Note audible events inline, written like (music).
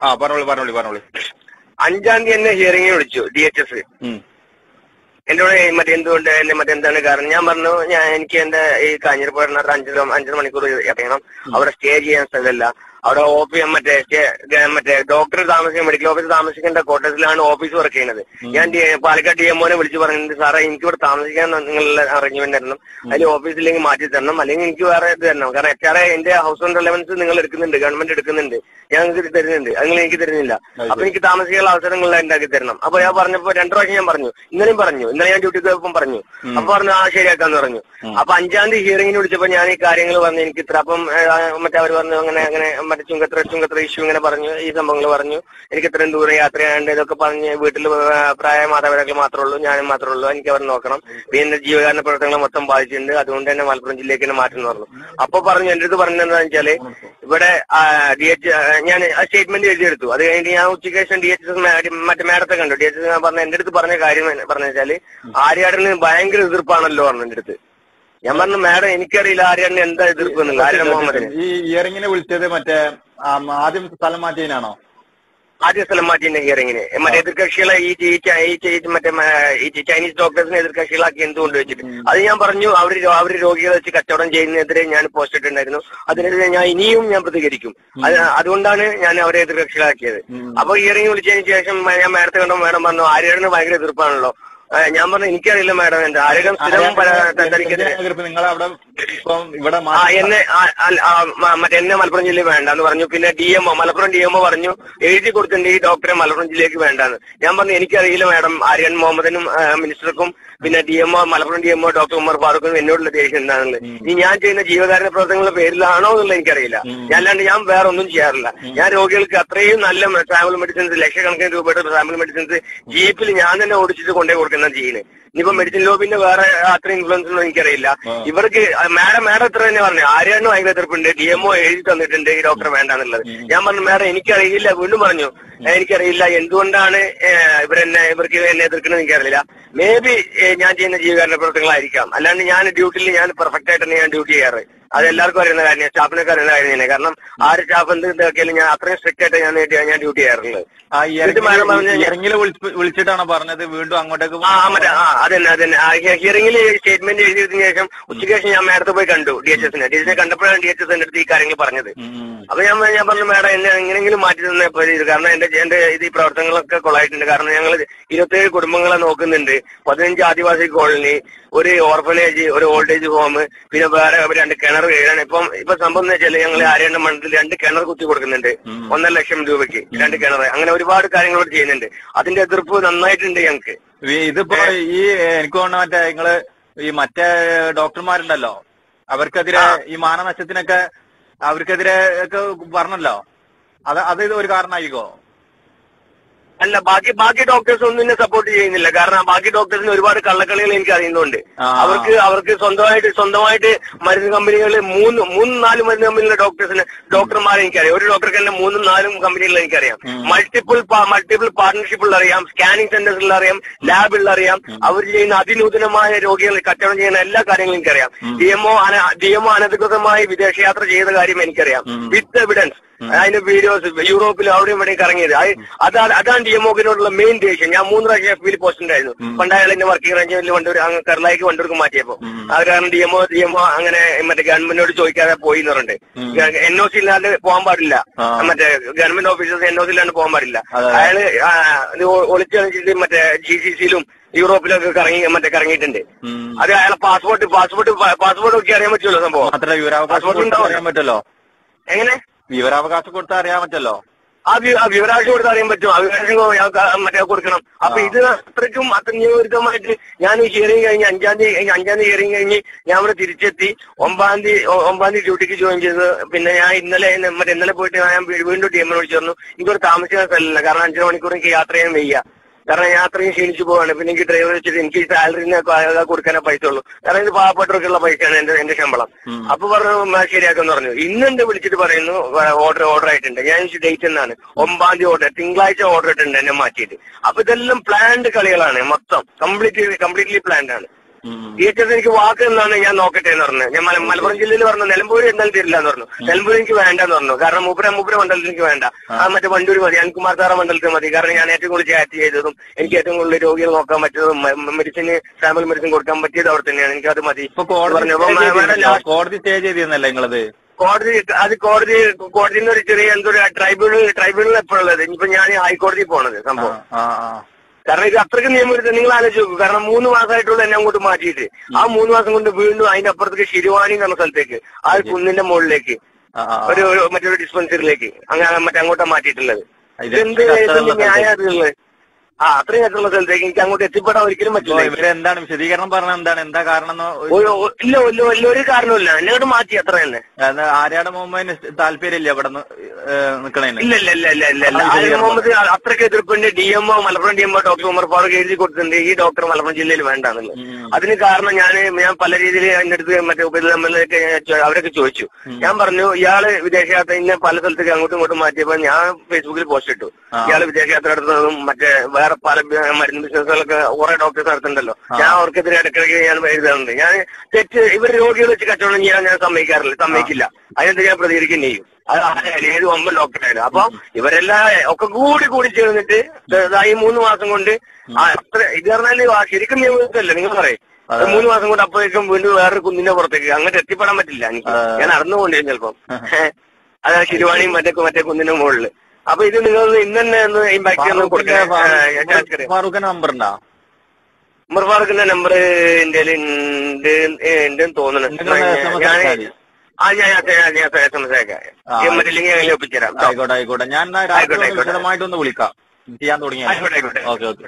ആ പറഞ്ഞോളൂ പറഞ്ഞോളൂ പറഞ്ഞോളൂ. അഞ്ചാം തീയതി എന്നെ ഹിയറിംഗ് വിളിച്ചു ഡി എച്ച് എസ് ഉം. എന്നോട് മറ്റേ എന്തുകൊണ്ട് എന്നെ മറ്റേ എന്താണ് കാരണം? ഞാൻ പറഞ്ഞു ഞാൻ എനിക്ക് എന്റെ ഈ കാഞ്ഞിരപ്പുഴ അഞ്ചര അഞ്ചര മണിക്കൂർ എത്തണം അവിടെ സ്റ്റേ ചെയ്യാൻ സ്ഥലമില്ല. അവിടെ ഒ പി മറ്റേ മറ്റേ ഡോക്ടർ താമസിക്കുന്ന മെഡിക്കൽ ഓഫീസ് താമസിക്കേണ്ട ക്വാർട്ടേഴ്സിലാണ് ഓഫീസ് വർക്ക് ചെയ്യുന്നത്. ഞാൻ പാലക്കാട് ഡി എംഒനെ വിളിച്ചു പറഞ്ഞിട്ട് സാറേ എനിക്ക് ഇവിടെ താമസിക്കാൻ നിങ്ങളുടെ അറേഞ്ച്മെന്റ് തരണം. അതിൽ ഓഫീസിലേക്ക് മാറ്റി തരണം. അല്ലെങ്കിൽ എനിക്ക് വേറെ ഇത് തരണം. കാരണം എച്ച് ആർ എന്റെ ഹൗസ് ഓൺ റെലവൻസ് നിങ്ങൾ എടുക്കുന്നുണ്ട് ഗവൺമെന്റ് എടുക്കുന്നുണ്ട്. ഞാൻ നിങ്ങൾക്ക് തരുന്നുണ്ട്. അങ്ങനെ നിങ്ങൾ എനിക്ക് തരുന്നില്ല. അപ്പൊ എനിക്ക് താമസിക്കാനുള്ള അവസരങ്ങൾ ഉണ്ടാക്കി തരണം. അപ്പൊ ഞാൻ പറഞ്ഞപ്പോ രണ്ടു പ്രാവശ്യം ഞാൻ പറഞ്ഞു. ഇന്നലെയും പറഞ്ഞു. ഇന്നലെ ഞാൻ ഡ്യൂട്ടി പോയപ്പം പറഞ്ഞു. അപ്പൊ പറഞ്ഞു ആ ശരിയാക്കാന്ന് പറഞ്ഞു. അപ്പൊ അഞ്ചാം തീയതി ഹിയറിംഗിന് വിളിച്ചപ്പോ ഞാൻ ഈ കാര്യങ്ങൾ പറഞ്ഞു. എനിക്ക് ഇത്ര അപ്പം മറ്റേ അവർ പറഞ്ഞു അങ്ങനെ അങ്ങനെ മറ്റേ ചുങ്കത്ര ചുങ്കത്ര ഇഷ്യൂ ഇങ്ങനെ പറഞ്ഞു ഈ സംഭവങ്ങൾ പറഞ്ഞു. എനിക്ക് ഇത്രയും ദൂരം യാത്ര ചെയ്യാണ്ട് ഇതൊക്കെ പറഞ്ഞ് വീട്ടിൽ പ്രായ മാതാപിതാക്കൾ മാത്രമേ ഉള്ളൂ ഞാനും മാത്രമേ ഉള്ളൂ എനിക്ക് അവർ നോക്കണം. പിന്നെ ജീവകാരണ പ്രവർത്തനങ്ങൾ മൊത്തം ബാധിച്ചിട്ടുണ്ട് അതുകൊണ്ട് തന്നെ മലപ്പുറം ജില്ലയ്ക്ക് തന്നെ മാറ്റം പറഞ്ഞു. അപ്പൊ പറഞ്ഞു എന്റെ അടുത്ത് പറഞ്ഞത് വെച്ചാൽ ഇവിടെ ഡി എച്ച് ഞാൻ സ്റ്റേറ്റ്മെന്റ് എഴുതിയെടുത്തു. അത് കഴിഞ്ഞ് ഞാൻ ഉച്ചയ്ക്ക് ശേഷം ഡി എച്ച് എസ് മറ്റേ മാഡത്തെ കണ്ടു. ഡി എച്ച് എസ് പറഞ്ഞ എന്റെ അടുത്ത് പറഞ്ഞ കാര്യം പറഞ്ഞു വെച്ചാൽ ആര്യാടന് ഭയങ്കര എതിർപ്പാണല്ലോ പറഞ്ഞു എന്റെ അടുത്ത്. ഞാൻ പറഞ്ഞു മാഡം എനിക്കറിയില്ല ആര്യാടന് എന്താ എതിർപ്പ് മുഹമ്മദിന് ഈ ഇയറിങ്ങിനെ വിളിച്ചത് മറ്റേ ആദ്യം സ്ഥലം മാറ്റിയതിനാണോ? ആദ്യ സ്ഥലം മാറ്റിന്റെ ഹിയറിങ്ങിന് മറ്റേ എതിർകക്ഷികളെ ഈ മറ്റേ ഈ ചൈനീസ് ഡോക്ടേഴ്സിനെ എതിർകക്ഷികളാക്കി എന്തുകൊണ്ട് വെച്ചിട്ട്? അത് ഞാൻ പറഞ്ഞു അവർ അവർ അവർ രോഗികളെ വെച്ച് കച്ചവടം ചെയ്യുന്നതിനെതിരെ ഞാൻ പോസ്റ്റ് ഇട്ടിട്ടുണ്ടായിരുന്നു. അതിനെതിരെ ഞാൻ ഇനിയും ഞാൻ പ്രതികരിക്കും. അത് അതുകൊണ്ടാണ് ഞാൻ അവരെ എതിർകക്ഷികളാക്കിയത്. അപ്പൊ ഹിയറിംഗ് വിളിച്ചതിന് ശേഷം ഞാൻ മാഡത്തെ കണ്ടോ മാഡം പറഞ്ഞു ആര്യന് ഭയങ്കര എതിർപ്പാണല്ലോ. ഞാൻ പറഞ്ഞു എനിക്കറിയില്ല മാഡം എന്റെ ആരോഗ്യം സ്ഥിരം നിങ്ങൾ അവിടെ ഇപ്പം ഇവിടെ എന്നെ മറ്റേ എന്നെ മലപ്പുറം ജില്ലയിൽ വേണ്ടാന്ന് പറഞ്ഞു. പിന്നെ D MO Malappuram D MO പറഞ്ഞു എഴുതി കൊടുത്തിട്ടുണ്ട് ഈ ഡോക്ടറെ മലപ്പുറം ജില്ലയിലേക്ക് വേണ്ടാന്ന്. ഞാൻ പറഞ്ഞു എനിക്കറിയില്ല മാഡം ആര്യൻ മുഹമ്മദിനും മിനിസ്റ്റർക്കും പിന്നെ D MO Malappuram D MO doctor Ummer ഫാറൂഖിനും എന്നോടുള്ള ദേഷ്യം എന്താണെന്നുള്ളത്. ഇനി ഞാൻ ചെയ്യുന്ന ജീവകാരുണ്യ പ്രവർത്തനങ്ങളുടെ പേരിലാണോ എന്നുള്ളത് എനിക്കറിയില്ല. ഞാൻ അല്ലാണ്ട് ഞാൻ വേറെ ഒന്നും ചെയ്യാറില്ല ഞാൻ രോഗികൾക്ക് അത്രയും നല്ല ട്രാവൽ മെഡിസിൻസ് ലക്ഷക്കണക്കിന് രൂപയുടെ ട്രാവൽ മെഡിസിൻസ് ജീപ്പിൽ ഞാൻ തന്നെ ഓടിച്ചിട്ട് കൊണ്ടേ കൊടുക്കുന്ന ചെയ്യുന്നത് ഇനിയിപ്പോ മെഡിസിൻ ലോബിന്റെ വേറെ അത്ര ഇൻഫ്ലുവൻസ് ഒന്നും എനിക്കറിയില്ല. ഇവർക്ക് മാഡം മാഡം എത്ര തന്നെ പറഞ്ഞു. ആര്യാണ്ട് ഭയങ്കര എതിർപ്പുണ്ട്. ഡി എംഒ എഴുതി തന്നിട്ടുണ്ട് ഈ ഡോക്ടർ വേണ്ടാന്നുള്ളത്. ഞാൻ പറഞ്ഞു മാഡം എനിക്കറിയില്ല. വീണ്ടും പറഞ്ഞു എനിക്കറിയില്ല. എന്തുകൊണ്ടാണ് ഇവരെന്നെ ഇവർക്ക് എന്നെ എതിർക്കുന്നത് എനിക്കറിയില്ല. മേ ബി ഞാൻ ചെയ്യുന്ന ജീവകാരണ പ്രവർത്തനങ്ങളായിരിക്കാം. അല്ലാണ്ട് ഞാൻ ഡ്യൂട്ടിയിൽ ഞാൻ പെർഫെക്റ്റ് ആയിട്ട് തന്നെ ഞാൻ ഡ്യൂട്ടി ചെയ്യാറ്. അത് എല്ലാവർക്കും അറിയുന്ന കാര്യം സ്റ്റാഫിനൊക്കെ അറിയുന്ന കാര്യം തന്നെ കാരണം ആ ഒരു സ്റ്റാഫ് എന്ത് ഇതാക്കിയാലും ഞാൻ അത്രയും സ്ട്രിക്റ്റ് ആയിട്ട് ഞാൻ ഞാൻ ഡ്യൂട്ടി ചെയ്യാറുള്ളത്. വിളിച്ചിട്ടാണോ പറഞ്ഞത്? വീണ്ടും അങ്ങോട്ടേക്ക് ആ മറ്റേ ആ അതന്നെ അതന്നെ. ഹിയറിംഗിൽ സ്റ്റേറ്റ്മെന്റ് എഴുതിയതിനു ശേഷം ഉച്ചയ്ക്ക് ശേഷം ഞാൻ നേരത്തെ പോയി കണ്ടു. ഡി എച്ച് എസിനെ ഡി എച്ച് കണ്ടപ്പോഴാണ് ഡി എച്ച് എസ് എന്റെ അടുത്ത് ഈ കാര്യങ്ങൾ പറഞ്ഞത്. അപ്പൊ ഞാൻ ഞാൻ പറഞ്ഞു മാഡം എന്നെ എങ്ങനെയെങ്കിലും മാറ്റി തന്നെ കാരണം എന്റെ എന്റെ ഇത് ഈ പ്രവർത്തനങ്ങളൊക്കെ കൊള്ളായിട്ടുണ്ട് കാരണം ഞങ്ങൾ ഇരുപത്തേഴ് കുടുംബങ്ങളെ നോക്കുന്നുണ്ട്. പതിനഞ്ച് ആദിവാസി കോളനി ഒരു ഓർഫനേജ് ഒരു ഓൾഡ് ഏജ് ഹോം പിന്നെ വേറെ രണ്ട് കിണർ വീഴാണ്. ഇപ്പം ഇപ്പൊ സംഭവം എന്ന് വെച്ചാൽ ഞങ്ങൾ ആര്യണ്ണ മണ്ഡലത്തിൽ രണ്ട് കിണർ കുത്തി കൊടുക്കുന്നുണ്ട്. ഒന്നര ലക്ഷം രൂപയ്ക്ക് രണ്ട് കിണർ. അങ്ങനെ ഒരുപാട് കാര്യങ്ങൾ ചെയ്യുന്നുണ്ട്. അതിന്റെ എതിർപ്പ് നന്നായിട്ടുണ്ട് ഞങ്ങൾക്ക്. ഇതിപ്പോ ഈ എനിക്ക് തോന്നുന്നു മറ്റേ നിങ്ങൾ ഈ മറ്റേ ഡോക്ടർമാരുണ്ടല്ലോ. അവർക്കെതിരെ ഈ മാനനഷ്ടത്തിനൊക്കെ അവർക്കെതിരെ ഒക്കെ പറഞ്ഞല്ലോ അത് അത് ഒരു കാരണമായിക്കോ അല്ല ബാക്കി ബാക്കി ഡോക്ടേഴ്സ് ഒന്നും എന്നെ സപ്പോർട്ട് ചെയ്യുന്നില്ല. കാരണം ബാക്കി ഡോക്ടേഴ്സിന് ഒരുപാട് കള്ളക്കളികൾ എനിക്ക് അറിയുന്നുണ്ട്. അവർക്ക് അവർക്ക് സ്വന്തമായിട്ട് സ്വന്തമായിട്ട് മരുന്ന് കമ്പനികളിൽ മൂന്ന് മൂന്ന് നാല് മരുന്ന് കമ്പനിയിലെ ഡോക്ടേഴ്സിന് ഡോക്ടർമാരെ എനിക്കറിയാം. ഒരു ഡോക്ടർക്ക് തന്നെ മൂന്നും നാലും കമ്പനികളിൽ എനിക്കറിയാം. മൾട്ടിപ്പിൾ മൾട്ടിപ്പിൾ പാർട്ണർഷിപ്പുകളിൽ അറിയാം സ്കാനിങ് സെന്റേഴ്സിൽ അറിയാം ലാബിൽ അറിയാം അവർ ചെയ്യുന്ന അതിനൂതനമായ രോഗികൾ കച്ചവടം ചെയ്യുന്ന എല്ലാ കാര്യങ്ങളും എനിക്കറിയാം. ഡി എംഒ ഡി എംഒ അനധികൃതമായി വിദേശയാത്ര ചെയ്ത കാര്യം എനിക്കറിയാം. വിത്ത് എവിഡൻസ് അതിന്റെ വീഡിയോസ് യൂറോപ്പിൽ അവിടെയും ഇവിടെയും കറങ്ങിയത്. അത് അതാണ് അതാണ് ഡി എംഒക്കിനോടുള്ള മെയിൻ ദേഷ്യം. ഞാൻ മൂന്ന് പ്രാവശ്യം എഫ് ബിയിൽ പോസ്റ്റ് ഉണ്ടായിരുന്നു. പണ്ട് അയാൾ എന്നെ വർക്കിംഗ് റേഞ്ചിൽ വണ്ടൂർ അങ്ങ് കേരളയ്ക്ക് വണ്ടൂർക്ക് മാറ്റിയപ്പോ അത് കാരണം ഡിഎംഒ ഡിഎംഒ അങ്ങനെ മറ്റേ ഗവൺമെന്റിനോട് ചോദിക്കാതെ പോയി എന്ന് പറഞ്ഞിട്ട്. എൻ ഒ സി ഇല്ലാണ്ട് പോകാൻ പാടില്ല. മറ്റേ government officers N O C ഇല്ലാണ്ട് പോകാൻ പാടില്ല. അയാൾ ഒളിച്ചു മറ്റേ ജി സി സിയിലും യൂറോപ്പിലൊക്കെ കറങ്ങി മറ്റേ കറങ്ങിയിട്ടുണ്ട്. അത് അയാളെ പാസ്പോർട്ട് പാസ്പോർട്ട് പാസ്പോർട്ട് ഒക്കെ അറിയാൻ പറ്റുമല്ലോ സംഭവം. പാസ്പോർട്ട് ഉണ്ടാവും. അറിയാൻ എങ്ങനെ? വിവരാവകാശം കൊടുത്താൽ അറിയാൻ പറ്റല്ലോ? ആ വിവരാവകാശം കൊടുത്ത് അറിയാൻ പറ്റും. ഞങ്ങൾക്ക് മറ്റേ കൊടുക്കണം. അപ്പൊ ഇത് അത്രയ്ക്കും അത്ര നിയമവിരുദ്ധമായിട്ട് ഞാൻ ഈ ഹിയറിംഗ് കഴിഞ്ഞ് അഞ്ചാം തീയതി അഞ്ചാം തീയതി ഹിയറിംഗ് കഴിഞ്ഞ് ഞാൻ ഇവിടെ തിരിച്ചെത്തി. ഒമ്പതാം തീയതി ഒമ്പതാം തീയതി ഡ്യൂട്ടിക്ക് ജോയിൻ ചെയ്തത് പിന്നെ ഞാൻ ഇന്നലെ മറ്റേ ഇന്നലെ പോയിട്ട് ഞാൻ വീണ്ടും ടീമിനോട് വിളിച്ചു പറഞ്ഞു. എനിക്കൊരു താമസിക്കാൻ സ്ഥലമില്ല. കാരണം അഞ്ചര മണിക്കൂർ എനിക്ക് യാത്ര ചെയ്യാൻ വയ്യ. കാരണം യാത്രയും ക്ഷീണിച്ചു പോവാണ്. പിന്നെ എനിക്ക് ഡ്രൈവർ വെച്ചിട്ട് എനിക്ക് സാലറിന് കൊടുക്കാനേ പൈസ ഉള്ളൂ കാരണം ഇത് പാവപ്പെട്ടവർക്കുള്ള പൈസയാണ് എന്റെ എന്റെ ശമ്പളം. അപ്പൊ പറഞ്ഞു "ആ, ശരിയാക്കാന്ന് പറഞ്ഞു. ഇന്ന് എന്റെ വിളിച്ചിട്ട് പറയുന്നു ഓർഡർ ഓർഡർ ആയിട്ടുണ്ട്. ഞാൻ ഡേറ്റ് എന്നാണ്? ഒമ്പാം തീയതി ഓർഡർ തിങ്കളാഴ്ച ഓർഡർ ഇട്ടുണ്ട് എന്നെ മാറ്റിയിട്ട്. അപ്പൊ ഇതെല്ലാം പ്ലാൻഡ് കളികളാണ് മൊത്തം. കംപ്ലീറ്റ്ലി കംപ്ലീറ്റ്ലി പ്ലാൻഡ് ആണ്. ഡി എനിക്ക് വാക്ക് എന്നാണ് ഞാൻ നോക്കട്ടെ എന്ന് പറഞ്ഞു. ഞാൻ മലപ്പുറം ജില്ലയിൽ പറഞ്ഞു നിലമ്പൂര് എന്തായാലും തരില്ല എന്ന് പറഞ്ഞു. നിലമ്പൂർ എനിക്ക് വേണ്ടെന്ന് പറഞ്ഞു. കാരണം മൂപ്പര മൂപ്പര മണ്ഡലത്തിൽ എനിക്ക് വേണ്ട. ആ. മറ്റേ വണ്ടൂർ മതി. അനിൽകുമാർ സാറ മണ്ഡലത്തിൽ മതി. കാരണം ഞാൻ ഏറ്റവും കൂടുതൽ ചാറ്റ് ചെയ്തതും എനിക്ക് ഏറ്റവും കൂടുതൽ രോഗികൾ നോക്കാൻ പറ്റിയതും മെഡിസിൻ സാമ്പിൾ മെഡിസിൻ കൊടുക്കാൻ പറ്റിയത് അവിടെ തന്നെയാണ്. എനിക്ക് അത് മതി. ഇപ്പൊ കോടതി. സ്റ്റേ ചെയ്തിരുന്നല്ലോ. നിങ്ങളത്? കോടതി അത് കോടതി കോടതി ഒരു ചെറിയ എന്തോ ഒരു ട്രൈബ്യൂണൽ ട്രൈബ്യൂണൽ എപ്പോഴുള്ളത്. ഇനിയിപ്പോ ഞാൻ ഹൈക്കോടതി പോണത് സംഭവം. കാരണം ഇത് അത്രയ്ക്ക് നിയമവിരുദ്ധം. നിങ്ങൾ ആലോചിച്ച് നോക്കും. കാരണം മൂന്ന് മാസമായിട്ടുള്ള എന്നെ അങ്ങോട്ട് മാറ്റിയിട്ട്. ആ മൂന്ന് മാസം കൊണ്ട് വീണ്ടും അതിന്റെ അപ്പുറത്തേക്ക് ശിരുവാണി എന്ന് പറഞ്ഞ സ്ഥലത്തേക്ക്. ആ കുന്നിന്റെ മുകളിലേക്ക്. ഒരു മറ്റൊരു ഡിസ്പെൻസറിയിലേക്ക് അങ്ങനെ മറ്റേ അങ്ങോട്ടാ മാറ്റിയിട്ടുള്ളത്. ഇത് ഇതെന്ത് ന്യായമായിട്ടുള്ളത് ആ അത്രയും അടുത്തുള്ള സ്ഥലത്തേക്ക് എനിക്ക് അങ്ങോട്ട് എത്തിപ്പെടാൻ ഒരിക്കലും പറ്റില്ല. ഇവരെന്താണ് വിശദീകരണം പറഞ്ഞ എന്താണ്? എന്താ കാരണം ഇല്ല ഇല്ല ഒരു കാരണമില്ല എന്നോട് മാറ്റി അത്ര തന്നെ. ആര്യാട് മുഹമ്മദിന് താല്പര്യമില്ല ഇവിടെ നിൽക്കണേ ഇല്ല ഇല്ല ഇല്ല ഇല്ല ഇല്ല ഇല്ല. ആ, ആര്യ ശരിയാണ്. മുഹമ്മദ് അത്രയ്ക്ക് എതിർപ്പുണ്ട് D MO Malappuram D MO doctor Umar Farooq എഴുതി കൊടുത്തിട്ടുണ്ട്. ഈ ഡോക്ടർ മലപ്പുറം ജില്ലയിൽ വേണ്ടെന്നുള്ളത്. അതിന് കാരണം ഞാൻ ഞാൻ പല രീതിയിൽ എന്റെ അടുത്ത് മറ്റേ അവരൊക്കെ ചോദിച്ചു. ഞാൻ പറഞ്ഞു ഇയാൾ വിദേശയാത്ര ഇന്നെ പല സ്ഥലത്തേക്ക് അങ്ങോട്ടും ഇങ്ങോട്ടും മാറ്റിയപ്പോ ഞാൻ ഫേസ്ബുക്കിൽ പോസ്റ്റ് ഇട്ടു. ഇയാൾ വിദേശയാത്ര നടത്തുന്നതും മറ്റേ വേറെ പല മരുന്ന് ബിസിനസ്സുകളൊക്കെ കുറെ ഡോക്ടേഴ്സ് നടത്തുന്നുണ്ടല്ലോ. ഞാൻ അവർക്കെതിരെ ഇടയ്ക്കിടയ്ക്ക് ഞാൻ എഴുതാറുണ്ട്. ഞാൻ തെറ്റ് ഇവർ രോഗികൾ വെച്ച് കച്ചവടം ചെയ്യാൻ ഞാൻ സമ്മതിക്കാറില്ല സമ്മതിക്കില്ല. അതിനെന്ത് ഞാൻ പ്രതികരിക്കുകയും ചെയ്യും. അത് ആരായാലും ഏത് ഒമ്പത് ഡോക്ടറായാലും അപ്പൊ ഇവരെല്ലാം ഒക്കെ കൂടി കൂടി ചേർന്നിട്ട് ഈ മൂന്ന് മാസം കൊണ്ട് അത്ര ഇത് പറഞ്ഞാൽ ശരിക്കും നിയമത്തല്ല നിങ്ങൾ പറയും. മൂന്ന് മാസം കൊണ്ട് അപ്പോഴേക്കും വീണ്ടും വേറൊരു കുന്നിന്റെ പുറത്തേക്ക് അങ്ങോട്ട് എത്തിപ്പെടാൻ പറ്റില്ല എനിക്ക്. ഞാൻ നടന്നു കൊണ്ടിരുന്നു ചിലപ്പം. (laughs) അതാ ശിരുവാണിയും മറ്റേ മറ്റേ കുന്നിന്റെ മുകളിൽ. അപ്പൊ ഇത് നിങ്ങൾ ഇന്ന് തന്നെ ഒന്ന് ഇമ്പാക്ട് ഒന്ന് ഫാറൂഖിന്റെ നമ്പർ ഉണ്ടോ? ഉമർ ഫാറൂഖിന്റെ നമ്പർ എന്റെ ഉണ്ട് തോന്നുന്നു. ഞാൻ. ആ ഞാൻ ഞാൻ ഞാൻ എസ് എം എസ് ആ. ലിങ്ക് ഞാൻ ഒപ്പിച്ചുതരാം ആയിക്കോട്ടെ ആയിക്കോട്ടെ. ഞാൻ വിശദമായിട്ടൊന്ന് വിളിക്കാം. ചെയ്യാൻ തുടങ്ങിയ ആയിക്കോട്ടെ, ആയിക്കോട്ടെ. Okay okay.